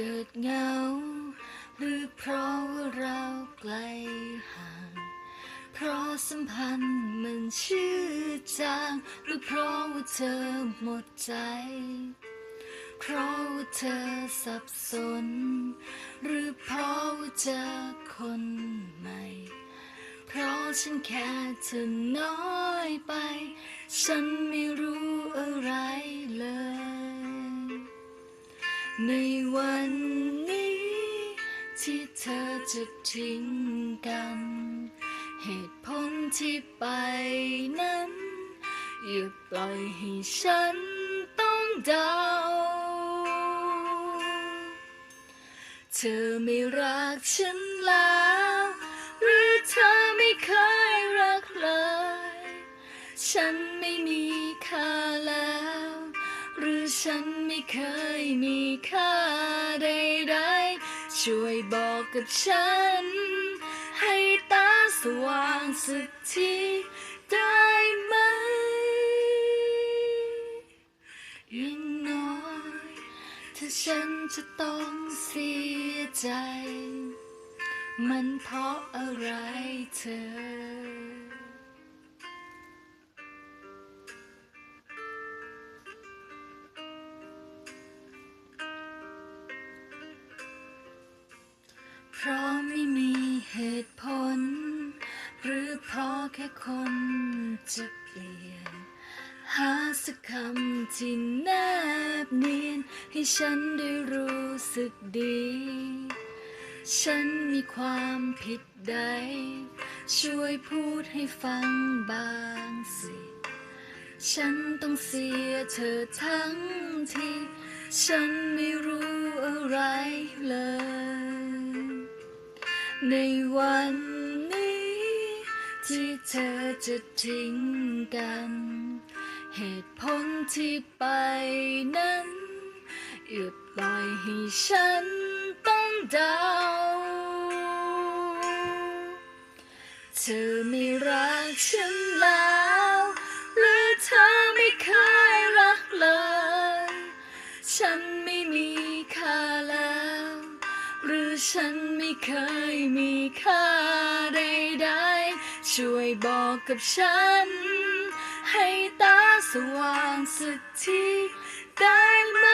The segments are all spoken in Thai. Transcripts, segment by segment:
เกิดเหงา หรือเพราะว่าเราไกลห่าง เพราะสัมพันธ์มันชื่อจาง หรือเพราะว่าเธอหมดใจ เพราะว่าเธอสับสน หรือเพราะว่าเจอคนใหม่ เพราะฉันแค่เธอน้อยไป ฉันไม่รู้อะไรเลย ในวันนี้ ที่เธอจะทิ้งกัน เหตุผลที่ไปนั้น อย่าปล่อยให้ฉันต้องเดา เธอไม่รักฉันแล้ว หรือเธอไม่เคยรักเลย ฉันไม่มีค่าแล้ว หรือฉัน เคยมีค่าใดๆ ช่วยบอกกับฉัน ให้ตาสว่างสักทีได้ไหมย่งน้อยถ้าฉันจะต้องเสียใจ มันเพราะอะไรเธอ เพราะไม่มีเหตุผล หรือเพราะแค่คนจะเปลี่ยน หาสักคำที่แนบเนียน ให้ฉันได้รู้สึกดี ฉันมีความผิดใด ช่วยพูดให้ฟังบางสิฉันต้องเสียเธอทั้งที่ ฉันไม่รู้อะไรเลย ในวันนี้ ที่เธอจะทิ้งกัน เหตุผลที่ไปนั้นอย่าปล่อยให้ฉันต้องเดา เธอไม่รักฉันแล้ว หรือเธอไม่เคยรักเลย ฉันไม่มีค่าแล้ว หรือฉัน ไม่เคยมีค่าใดๆ ช่วยบอกกับฉัน ให้ตาสว่างสักทีได้ไหม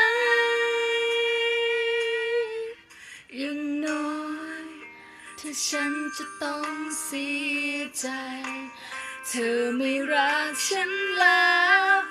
ย่างน้อยถ้าฉันจะต้องเสียใจ เธอไม่รักฉันแล้ว